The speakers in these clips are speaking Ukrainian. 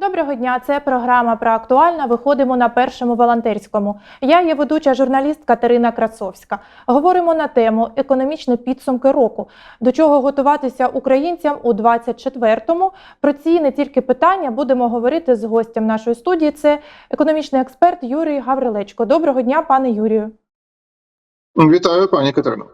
Доброго дня, це програма про актуальне. Виходимо на першому волонтерському. Я є ведуча журналіст Катерина Красовська. Говоримо на тему економічні підсумки року. До чого готуватися українцям у 24-му. Про ці не тільки питання будемо говорити з гостем нашої студії. Це економічний експерт Юрій Гаврилечко. Доброго дня, пане Юрію. Вітаю, пані Катерино.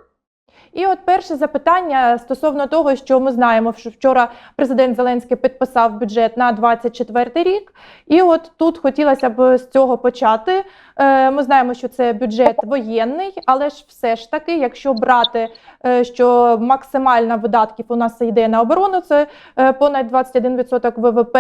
І от перше запитання стосовно того, що ми знаємо, що вчора президент Зеленський підписав бюджет на 24 рік. І от тут хотілося б з цього почати. Е, Ми знаємо, що це бюджет воєнний, але ж все ж таки, якщо брати, е, що максимальна видатків у нас йде на оборону, це е, понад 21% ВВП.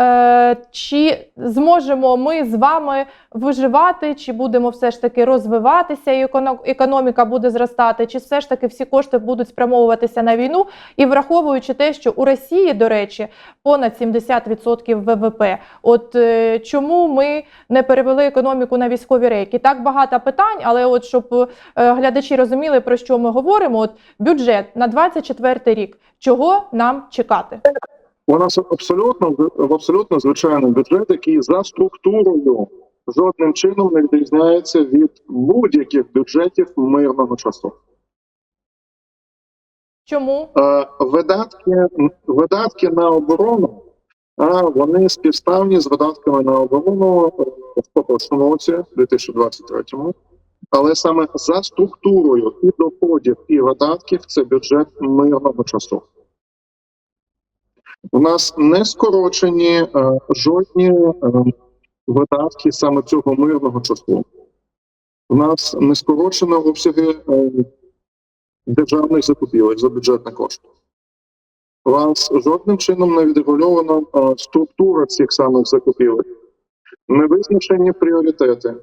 Е, Чи зможемо ми з вами виживати, чи будемо все ж таки розвиватися, і економіка буде зростати, чи все ж таки всі кошти будуть спрямовуватися на війну, і враховуючи те, що у Росії, до речі, понад 70% ВВП. От е, чому ми не перевели економіку на військові рейки? Так багато питань, але от щоб е, глядачі розуміли, про що ми говоримо, от бюджет на 24 рік, чого нам чекати? У нас абсолютно в абсолютно звичайний бюджет, який за структурою жодним чином не відрізняється від будь-яких бюджетів мирного часу. Чому? Е, Видатки, видатки на оборону а вони співставні з видатками на оборону е, в поточному році, 2023-му. Але саме за структурою і доходів, і видатків це бюджет мирного часу. У нас не скорочені е, жодні е, видатки саме цього мирного часу. У нас не скорочено обсяги е, державних закупівель за бюджетні кошти. У вас жодним чином не відрегульована структура цих самих закупівель, не визначені пріоритети,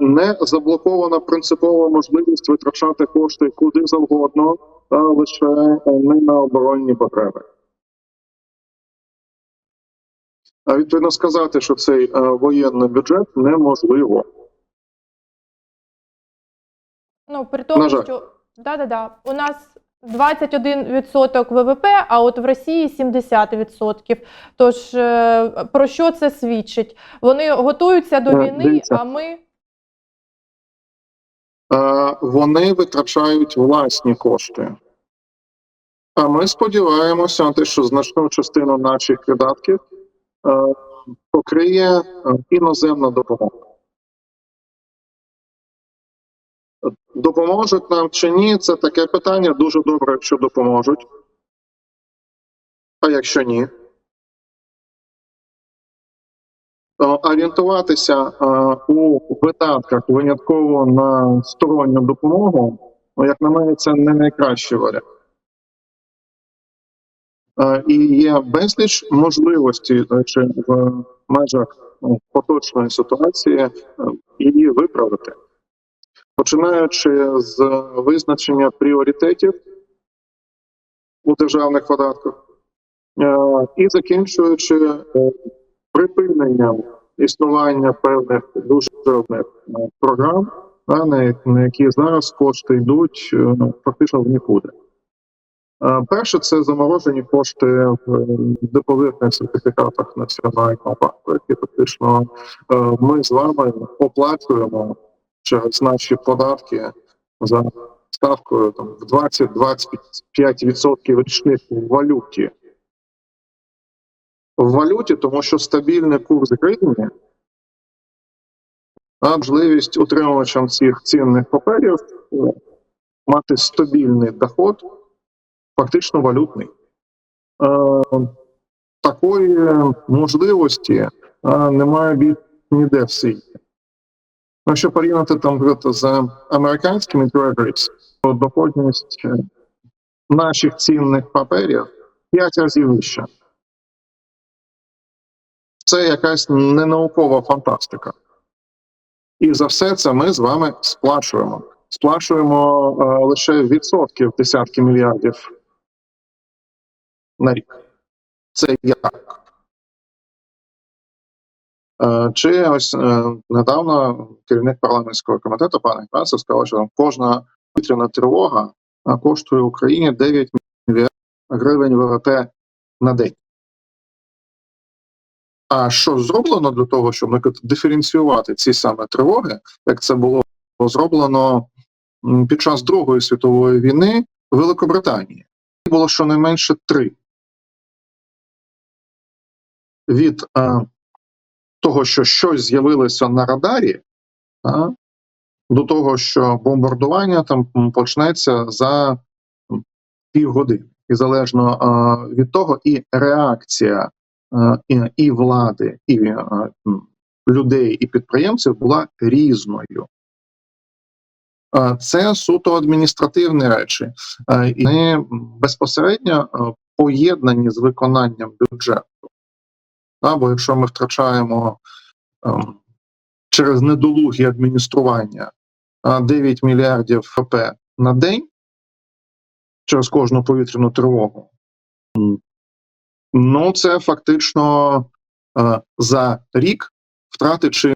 не заблокована принципова можливість витрачати кошти куди завгодно, а лише е, не на оборонні потреби. А відповідно сказати, що цей е, воєнний бюджет неможливо. Ну, при тому, що да-да-да, у нас 21% ВВП, а от в Росії 70%. Тож е, про що це свідчить? Вони готуються до Е, війни, дивіться. а ми Е, вони витрачають власні кошти. А ми сподіваємося на те, що значну частину наших видатків покриє іноземна допомога. Допоможуть нам чи ні, це таке питання. Дуже добре, якщо допоможуть. А якщо ні, Е, орієнтуватися е, у видатках винятково на сторонню допомогу, ну, як на мене, це не найкращий варіант. Е, І є безліч можливостей до речі, в межах ну, поточної ситуації її виправити, починаючи з визначення пріоритетів у державних податках е, і закінчуючи е, припиненням існування певних дуже жирних е, програм, на, які зараз кошти йдуть фактично в нікуди. Перше, це заморожені кошти в депозитних сертифікатах Національного банку, які фактично ми з вами оплачуємо через наші податки за ставкою там, в 20-25% річних в валюті в валюті, тому що стабільний курс гривні, можливість утримувачам цих цінних паперів е, мати стабільний доход, фактично валютний. Е, такої можливості е, немає ніде в світі. Ну, Якщо порівняти там говорити, з американськими treasuries, то доходність е, наших цінних паперів 5 разів вища це якась ненаукова фантастика. І за все це ми з вами сплачуємо. Сплачуємо е, лише відсотків десятки мільярдів на рік. Це як? Е, чи ось е, недавно керівник парламентського комітету пан Красов сказав, що кожна повітряна тривога е, коштує Україні 9 мільярдів гривень ВВП на день. А що зроблено для того, щоб наприклад, диференціювати ці саме тривоги, як це було зроблено під час Другої світової війни в Великобританії? Було щонайменше три. Від того, що щось з'явилося на радарі, а, до того, що бомбардування там почнеться за півгодини. І залежно е, від того, і реакція е, і, і влади, і м, людей, і підприємців була різною. Це суто адміністративні речі, і вони безпосередньо поєднані з виконанням бюджету. Та, Бо якщо ми втрачаємо ем, через недолугі адміністрування 9 мільярдів ФП на день через кожну повітряну тривогу, ну це фактично е, за рік втратичи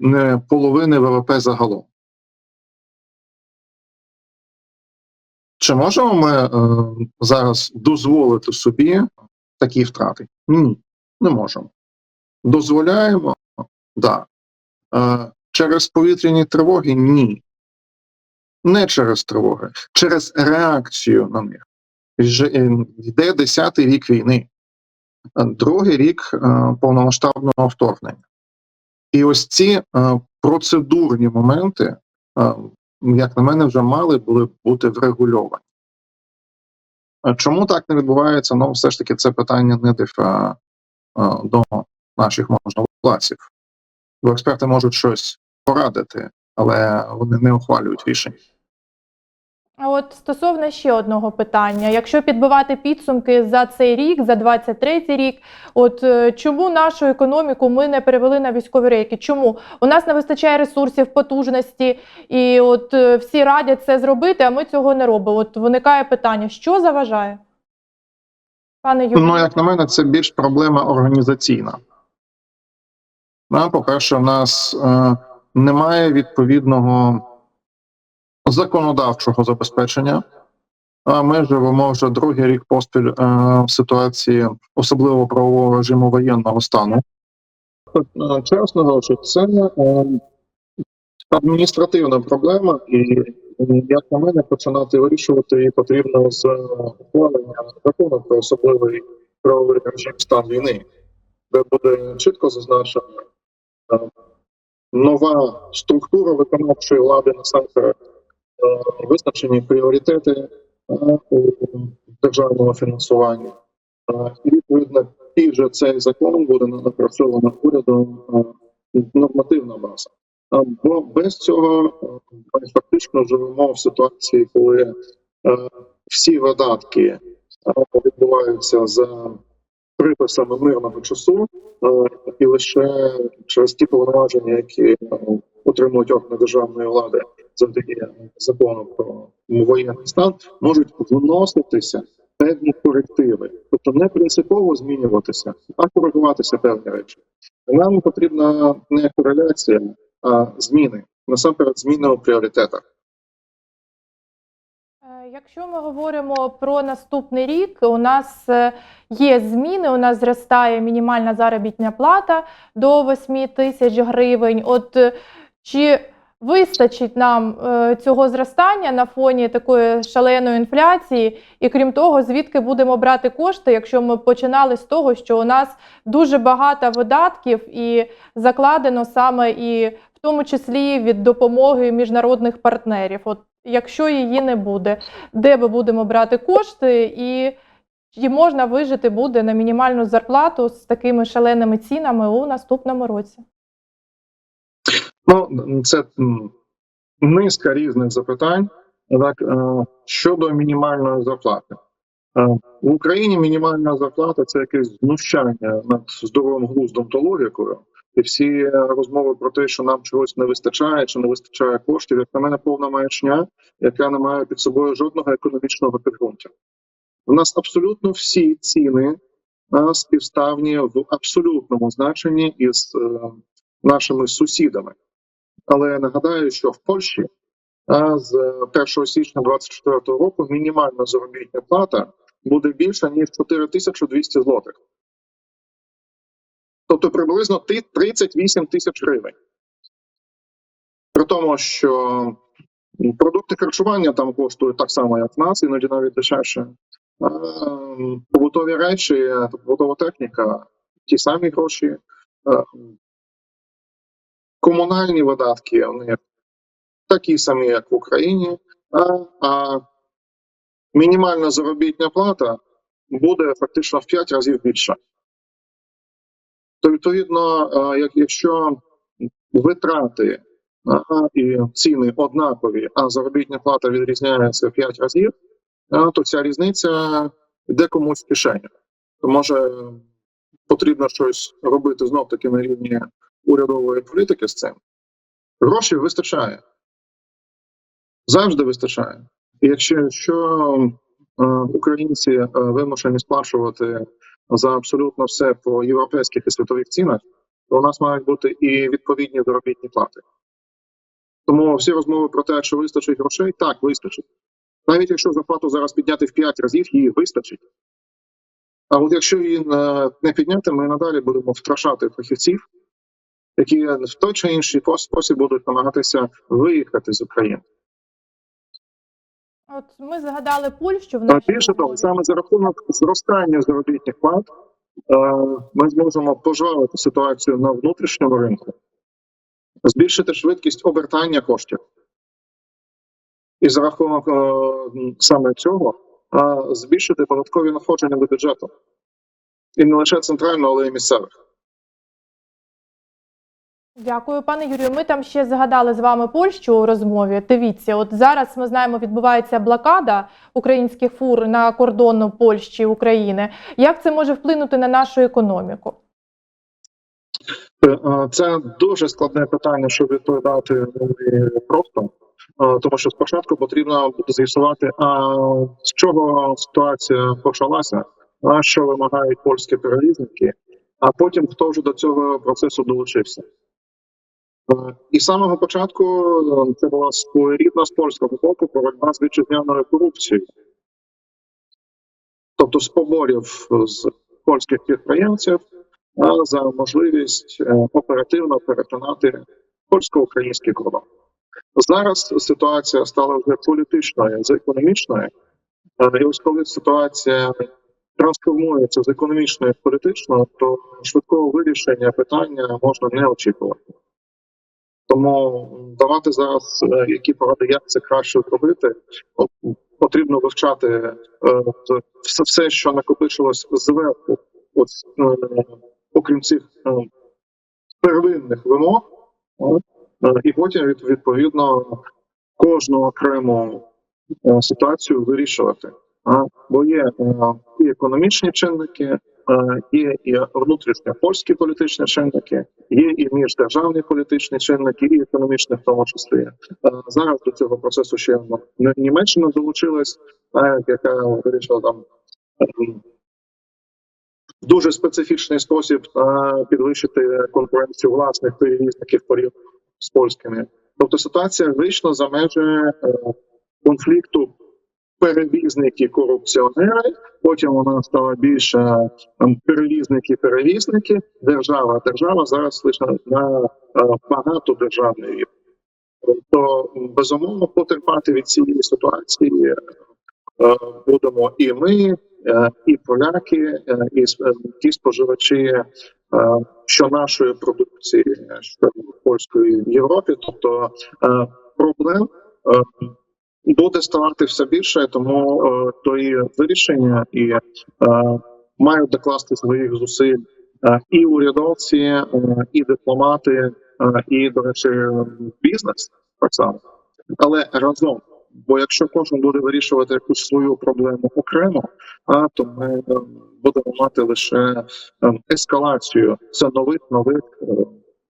не половини ВВП загалом. Чи можемо ми е, зараз дозволити собі такі втрати? Ні, не можемо. Дозволяємо? Да. Е, через повітряні тривоги? Ні. Не через тривоги, через реакцію на них. Е, Йде десятий рік війни, е, другий рік повномасштабного вторгнення. І ось ці процедурні моменти, як на мене, вже мали були бути врегульовані. Чому так не відбувається? Ну, все ж таки, це питання не дифа е, до наших можновладців. Бо експерти можуть щось порадити, але вони не ухвалюють рішень. А от стосовно ще одного питання: якщо підбивати підсумки за цей рік, за 23-й рік, от е, чому нашу економіку ми не перевели на військові рейки? Чому у нас не вистачає ресурсів, потужності, і от е, всі радять це зробити, а ми цього не робимо? От виникає питання: що заважає? Пане Юрію? Ну, як на мене, це більш проблема організаційна. Ну, По-перше, в нас е, немає відповідного законодавчого забезпечення. А ми живемо вже другий рік поспіль е, в ситуації особливо правового режиму воєнного стану. Е, Чесно говорячи, це е, адміністративна проблема, і як на мене, починати вирішувати її потрібно з ухвалення закону про особливий правовий режим стан війни, де буде чітко зазначено е, нова структура виконавчої влади насамперед, е, визначені пріоритети е, у державному фінансуванні. І відповідно, і вже цей закон буде напрацьовано урядом нормативна база. Бо без цього ми фактично живемо в ситуації, коли е, всі видатки е, відбуваються за приписами мирного часу, е, і лише через ті повноваження, які отримують органи державної влади завдяки закону про воєнний стан, можуть вноситися певні корективи, тобто не принципово змінюватися, а коригуватися певні речі. Нам потрібна не кореляція, зміни насамперед зміни у пріоритетах. Е, Якщо ми говоримо про наступний рік, у нас е, є зміни. У нас зростає мінімальна заробітна плата до 8 тисяч гривень. От е, чи вистачить нам цього зростання на фоні такої шаленої інфляції? І крім того, звідки будемо брати кошти, якщо ми починали з того, що у нас дуже багато видатків і закладено саме і в тому числі від допомоги міжнародних партнерів. От якщо її не буде, де ми будемо брати кошти, і чи можна вижити буде на мінімальну зарплату з такими шаленими цінами у наступному році? Ну, це низка різних запитань. Так, е, щодо мінімальної зарплати. Е, В Україні мінімальна зарплата це якесь знущання над здоровим глуздом та логікою. І всі розмови про те, що нам чогось не вистачає, чи не вистачає коштів, як на мене, повна маячня, яка не має під собою жодного економічного підґрунтя. У нас абсолютно всі ціни співставні в абсолютному значенні із е, нашими сусідами. Але я нагадаю, що в Польщі з 1 січня 2024 року мінімальна заробітна плата буде більша ніж 4200 злотих. Тобто приблизно 38 тисяч гривень. При тому, що продукти харчування там коштують так само, як в нас, іноді навіть дешевше. Побутові речі, побутова техніка, ті самі гроші. Комунальні видатки вони такі самі, як в Україні, а, мінімальна заробітня плата буде фактично в 5 разів більша. То відповідно, е, як якщо витрати і ціни однакові, а заробітня плата відрізняється в 5 разів, е, то ця різниця йде комусь в кишеню. Може потрібно щось робити знов таки на рівні урядової політики з цим. Грошей вистачає. Завжди вистачає. І якщо, якщо е, українці вимушені сплачувати за абсолютно все по європейських і світових цінах, то у нас мають бути і відповідні заробітні плати. Тому всі розмови про те, що вистачить грошей, так, вистачить. Навіть якщо зарплату зараз підняти в 5 разів, її вистачить. А от якщо її е, не підняти, ми надалі будемо втрачати фахівців, які в той чи інший спосіб будуть намагатися виїхати з України. От ми згадали Польщу в А нашій більше того, саме за рахунок зростання заробітних плат е, ми зможемо пожвавити ситуацію на внутрішньому ринку, збільшити швидкість обертання коштів. І за рахунок е, саме цього е, збільшити податкові надходження до бюджету. І не лише центрального, але й місцевих. Дякую, пане Юрію. Ми там ще згадали з вами Польщу у розмові. Дивіться, от зараз ми знаємо, відбувається блокада українських фур на кордону Польщі України. Як це може вплинути на нашу економіку? Е, е, Це дуже складне питання, щоб відповідати не просто, Е, тому що спочатку потрібно з'ясувати, а з чого ситуація почалася, а що вимагають польські перевізники, а потім хто вже до цього процесу долучився. Е, І з самого початку е, це була своєрідна з польського боку боротьба з вітчизняною корупцією. Тобто з поборів з польських підприємців за можливість е, оперативно перетинати польсько-український кордон. Зараз ситуація стала вже політичною з економічною, Е, і ось коли ситуація трансформується з економічної в політичну, то швидкого вирішення питання можна не очікувати. Тому давати зараз е, які поради, як це краще зробити, потрібно вивчати е, все, все, що накопичилось зверху, от, е, окрім цих первинних вимог, і потім від, відповідно кожну окрему ситуацію вирішувати. Бо є і економічні чинники, є і внутрішньо польські політичні чинники, є і міждержавні політичні чинники, і економічні в тому числі. Е, Зараз до цього процесу ще Німеччина долучилась, е, яка вирішила там е, дуже специфічний спосіб е, підвищити конкуренцію власних перевізників порівняно з польськими. Тобто ситуація вийшла за межі е, конфлікту перевізники корупціонери. Потім вона стала більше ем, перевізники, перевізники, держава, держава зараз лише на е, багато рівень. Тобто, безумовно, потерпати від цієї ситуації е, будемо і ми, е, і поляки, і ті споживачі, що нашої продукції, що польської в Європі. Тобто проблем е, буде ставати все більше, тому е, то і вирішення і е, мають докласти своїх зусиль е, і урядовці, е, і дипломати, е, і до речі, бізнес так само, але разом. Бо якщо кожен буде вирішувати якусь свою проблему окремо, а то ми е, будемо мати лише е, ескалацію це нових нових е,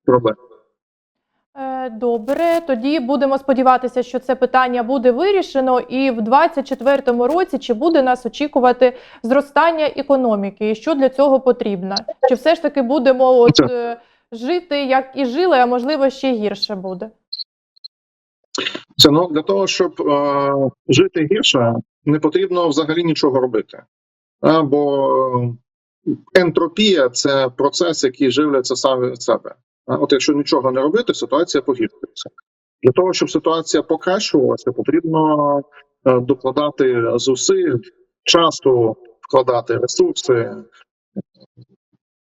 проблем. Е, Добре, тоді будемо сподіватися, що це питання буде вирішено, і в 2024 році чи буде нас очікувати зростання економіки, і що для цього потрібно? Чи все ж таки будемо от, е, жити як і жили, а можливо ще гірше буде? Це ну для того, щоб е, жити гірше, не потрібно взагалі нічого робити. А, бо е, ентропія це процес, який живляться саме від себе. От якщо нічого не робити, ситуація погіршується. Для того, щоб ситуація покращувалася, потрібно е, докладати зусиль, часто вкладати ресурси.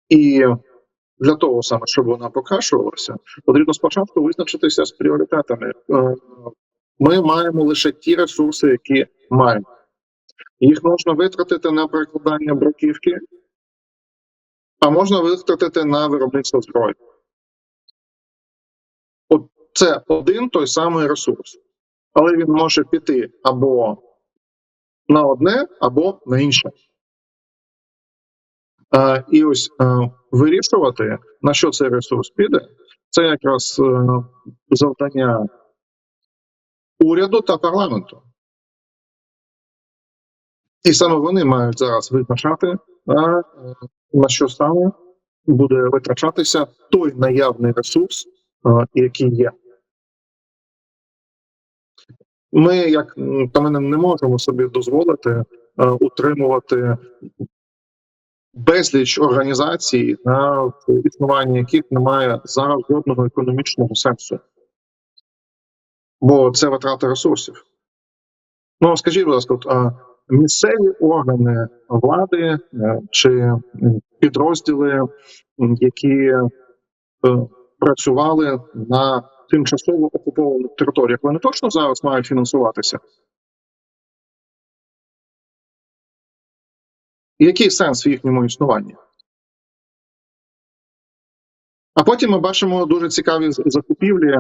І для того саме, щоб вона покращувалася, потрібно спочатку визначитися з пріоритетами. Е, Ми маємо лише ті ресурси, які маємо. Їх можна витратити на перекладання бруківки, а можна витратити на виробництво зброї. Це один той самий ресурс, але він може піти або на одне, або на інше. Е, і ось е, вирішувати, на що цей ресурс піде, це якраз е, завдання уряду та парламенту. І саме вони мають зараз визначати, на що саме буде витрачатися той наявний ресурс, який є. Ми, як Каменем, не можемо собі дозволити утримувати безліч організацій, в існуванні яких немає зараз жодного економічного сенсу. Бо це витрата ресурсів. Ну, скажіть, будь ласка, місцеві органи влади е, чи підрозділи, які е, працювали на тимчасово окупованих територіях, вони точно зараз мають фінансуватися? Який сенс в їхньому існуванні? А потім ми бачимо дуже цікаві закупівлі,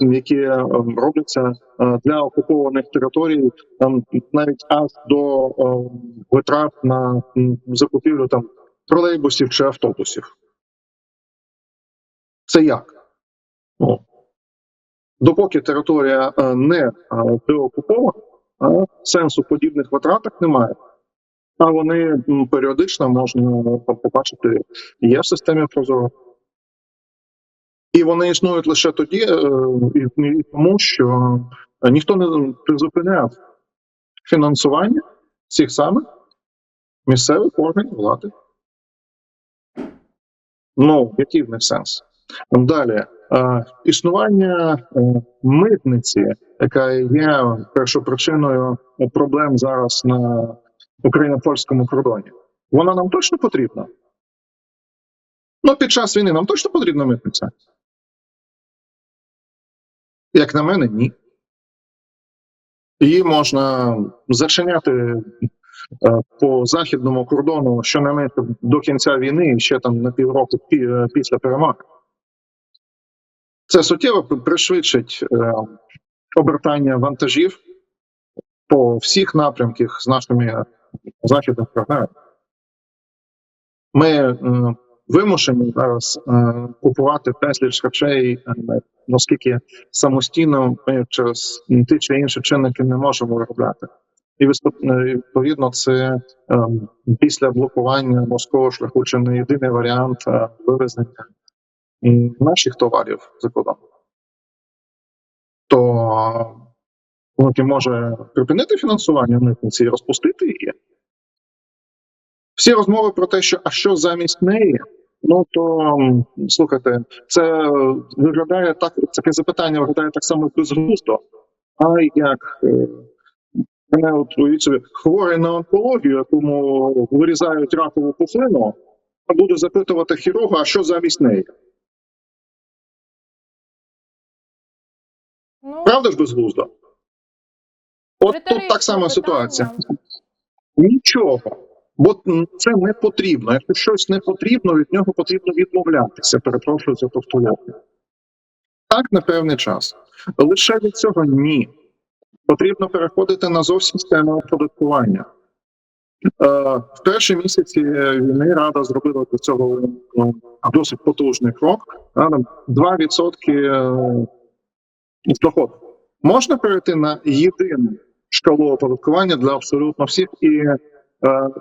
які е, робляться е, для окупованих територій, там навіть аж до е, витрат на закупівлю там тролейбусів чи автобусів. Це як? Ну, допоки територія е, не е, деокупована, сенсу подібних витратах немає. А вони періодично можна побачити є в системі Прозоро. І вони існують лише тоді, е, і тому, що ніхто не призупиняв фінансування цих самих місцевих органів влади. Ну, який в них сенс? Далі, існування е, митниці, яка є першопричиною проблем зараз на україно-польському кордоні, вона нам точно потрібна? Ну, під час війни нам точно потрібна митниця? Як на мене, ні. Її можна зачиняти е, по західному кордону щонайменше до кінця війни, і ще там на півроку після перемоги. Це суттєво пришвидшить е, обертання вантажів по всіх напрямках з нашими західними партнерами. Ми вимушені зараз е, купувати безліч речей, е, оскільки самостійно ми через ті чи інші чинники не можемо виробляти. І відповідно, це е, після блокування морського шляху чи не єдиний варіант вивезення наших товарів за кордон. То Луки може припинити фінансування митниці і розпустити її. Всі розмови про те, що а що замість неї, ну то слухайте, це виглядає так, таке запитання виглядає так само безглуздо. А як е, мене от собі, хворий на онкологію, якому вирізають ракову пухлину, а буде запитувати хірурга, а що замість неї? Правда ж безглуздо? От тут так само ситуація. Нічого. Бо це не потрібно. Якщо щось не потрібно, від нього потрібно відмовлятися. Перепрошую за повторення. Так, на певний час. Лише від цього ні. Потрібно переходити на зовсім систему оподаткування. Е, в перші місяці війни Рада зробила до цього ну, досить потужний крок. Рада 2% е, з доходу. Можна перейти на єдину шкалу оподаткування для абсолютно всіх і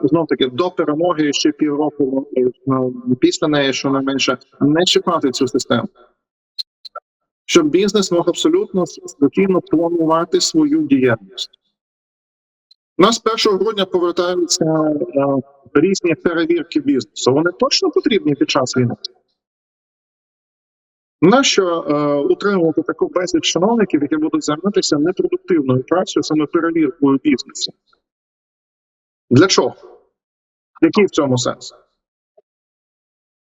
знов таки до перемоги ще півроку е, ну, після неї, що найменше, не чіпати цю систему. Щоб бізнес мог абсолютно спокійно планувати свою діяльність. У нас 1 грудня повертаються е, різні перевірки бізнесу, вони точно потрібні під час війни. Нащо е, утримувати таку безліч чиновників, які будуть займатися непродуктивною працею, саме перевіркою бізнесу? Для чого? Який в цьому сенс?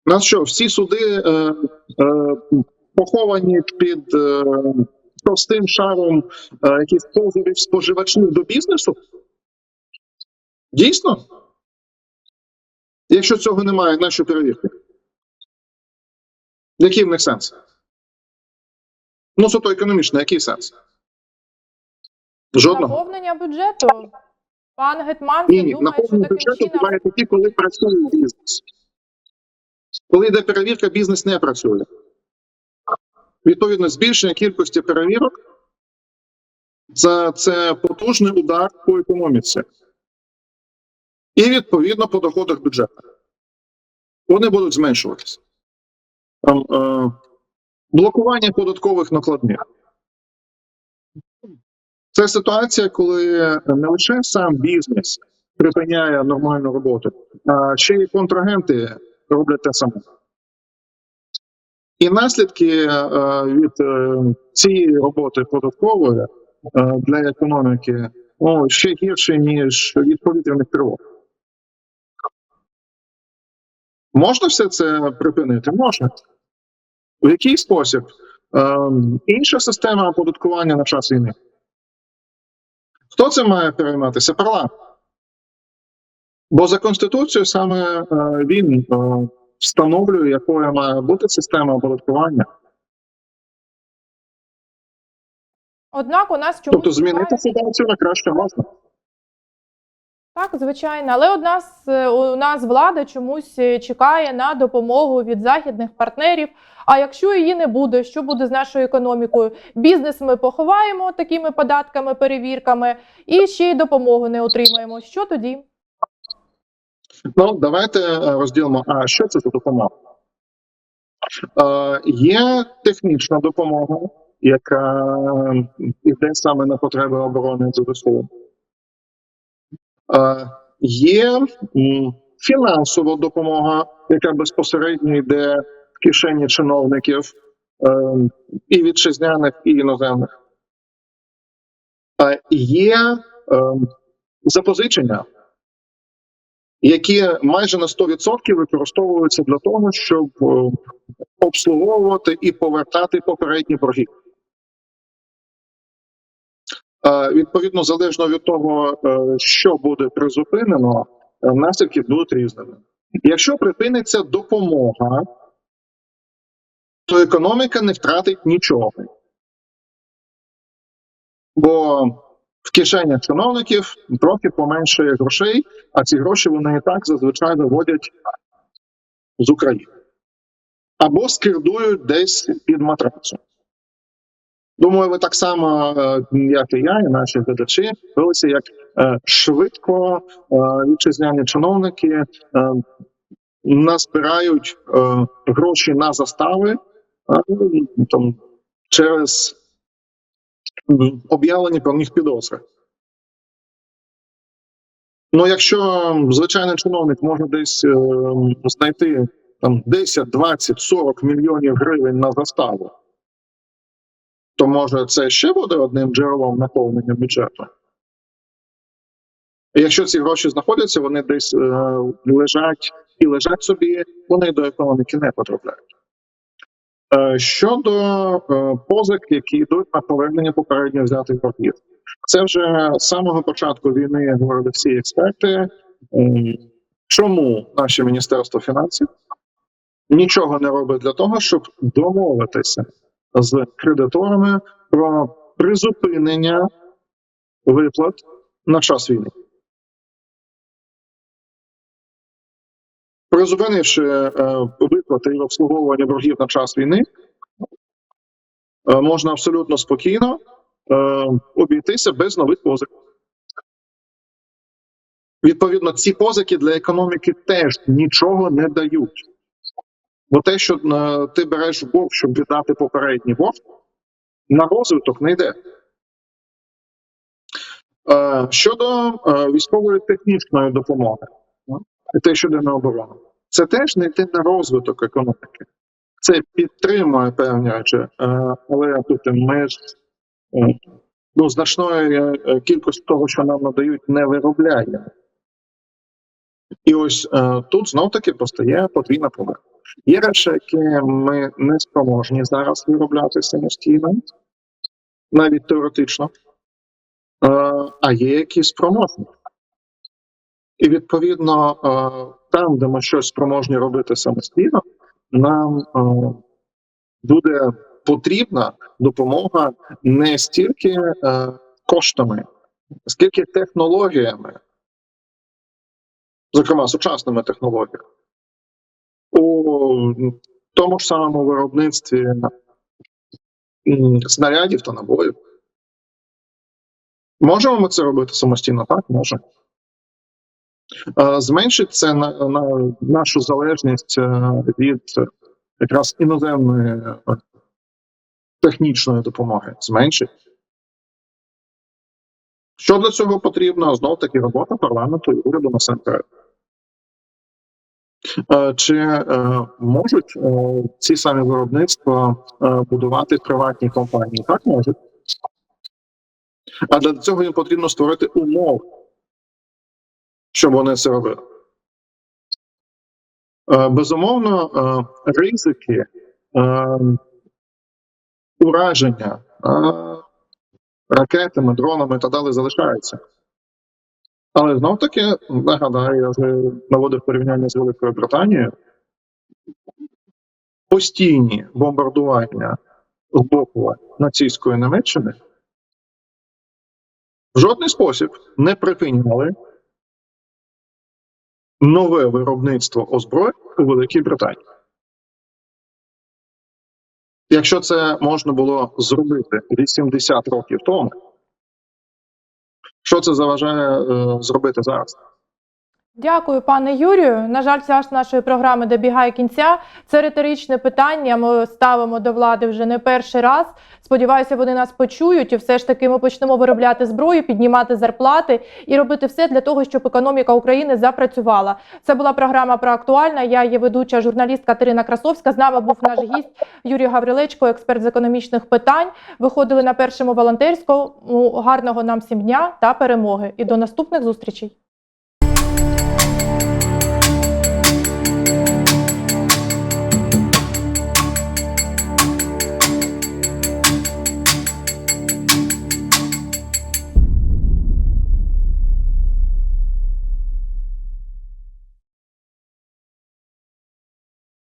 У нас що, всі суди е, е, поховані під е, простим шаром е, якихось позовів споживачів до бізнесу? Дійсно? Якщо цього немає, нащо перевірки? Який в них сенс? Ну, суто економічно, який сенс? Жодного. Наповнення бюджету. Пан Ні, ні, думає, що наповнення таким бюджету чином буває тоді, коли працює бізнес. Коли йде перевірка, бізнес не працює. Відповідно, збільшення кількості перевірок це, це потужний удар по економіці. І відповідно по доходах бюджету. Вони будуть зменшуватися. Там, е, блокування податкових накладних. Це ситуація, коли не лише сам бізнес припиняє нормальну роботу, а ще й контрагенти роблять те саме. І наслідки е, від е, цієї роботи податкової е, для економіки ну, ще гірші, ніж від повітряних тривог. Можна все це припинити? Можна. В який спосіб? Е, інша система оподаткування на час війни. Хто це має перейматися? Парламент. Бо за Конституцією саме е, він е, встановлює, якою має бути система оподаткування. Однак у нас чомусь Тобто змінити ситуацію на краще можна. Так, звичайно, але у нас е, у нас влада чомусь е, чекає на допомогу від західних партнерів. А якщо її не буде, що буде з нашою економікою? Бізнес ми поховаємо такими податками, перевірками, і ще й допомогу не отримаємо. Що тоді? Ну, давайте е, розділимо. А що це за допомога? Е, є технічна допомога, яка йде саме на потреби оборони ЗСУ. Е, є фінансова допомога, яка безпосередньо йде в кишені чиновників е, і вітчизняних, і іноземних. Є е, запозичення, які майже на 100% використовуються для того, щоб обслуговувати і повертати попередні борги. Е, Відповідно, залежно від того, е, що буде призупинено, е, наслідки будуть різними. Якщо припиниться допомога, то економіка не втратить нічого. Бо в кишенях чиновників трохи поменшає грошей, а ці гроші вони і так зазвичай виводять з України. Або скирдують десь під матрацом. Думаю, ви так само, е, як і я, і наші глядачі, дивилися, як е, швидко е, вітчизняні чиновники назбирають гроші на застави там, через м, об'явлені про них підозри. Ну, якщо звичайний чиновник може десь знайти там 10, 20, 40 мільйонів гривень на заставу, то може це ще буде одним джерелом наповнення бюджету. Якщо ці гроші знаходяться, вони десь е, лежать і лежать собі, вони до економіки не потрапляють. Е, щодо е, позик, які йдуть на повернення попередньо взятих боргів, це вже з самого початку війни говорили всі експерти. Чому наше Міністерство фінансів нічого не робить для того, щоб домовитися з кредиторами про призупинення виплат на час війни. Призупинивши е, виплати і обслуговування боргів на час війни, е, можна абсолютно спокійно е, обійтися без нових позик. Відповідно, ці позики для економіки теж нічого не дають. Бо те, що е, ти береш борг, щоб віддати попередній борг, на розвиток не йде. Е, Щодо е, військової технічної допомоги, те, що йде на оборону. Це теж не йде на розвиток економіки. Це підтримує певні речі, але тут ми ж ну, значної кількості того, що нам надають, не виробляємо. І ось тут знов таки постає подвійна проблема. Є речі, які ми не спроможні зараз виробляти самостійно, навіть теоретично, е, а є які спроможні. І відповідно, е, там, де ми щось спроможні робити самостійно, нам е, буде потрібна допомога не стільки коштами, скільки технологіями, зокрема сучасними технологіями. У тому ж самому виробництві снарядів та набоїв. Можемо ми це робити самостійно? Так, можемо. Е, Зменшить це на, на нашу залежність е, від якраз іноземної е, технічної допомоги. Зменшить. Що для цього потрібно? Знов таки робота парламенту і уряду насамперед. Е, Чи е, можуть е, ці самі виробництва будувати приватні компанії? Так можуть. А для цього їм потрібно створити умови, щоб вони це робили. Безумовно, ризики ураження ракетами, дронами і так далі залишаються. Але знов таки, нагадаю, я вже наводив порівняння з Великою Британією. Постійні бомбардування з боку нацистської Німеччини в жодний спосіб не припиняли нове виробництво озброєнь у Великій Британії. Якщо це можна було зробити 80 років тому, що це заважає е, зробити зараз? Дякую, пане Юрію. На жаль, час нашої програми добігає кінця. Це риторичне питання. Ми ставимо до влади вже не перший раз. Сподіваюся, вони нас почують, і все ж таки ми почнемо виробляти зброю, піднімати зарплати і робити все для того, щоб економіка України запрацювала. Це була програма про актуальна. Я її ведуча журналіст Катерина Красовська. З нами був наш гість Юрій Гаврилечко, експерт з економічних питань. Виходили на першому волонтерському. Гарного нам всім дня та перемоги. І до наступних зустрічей.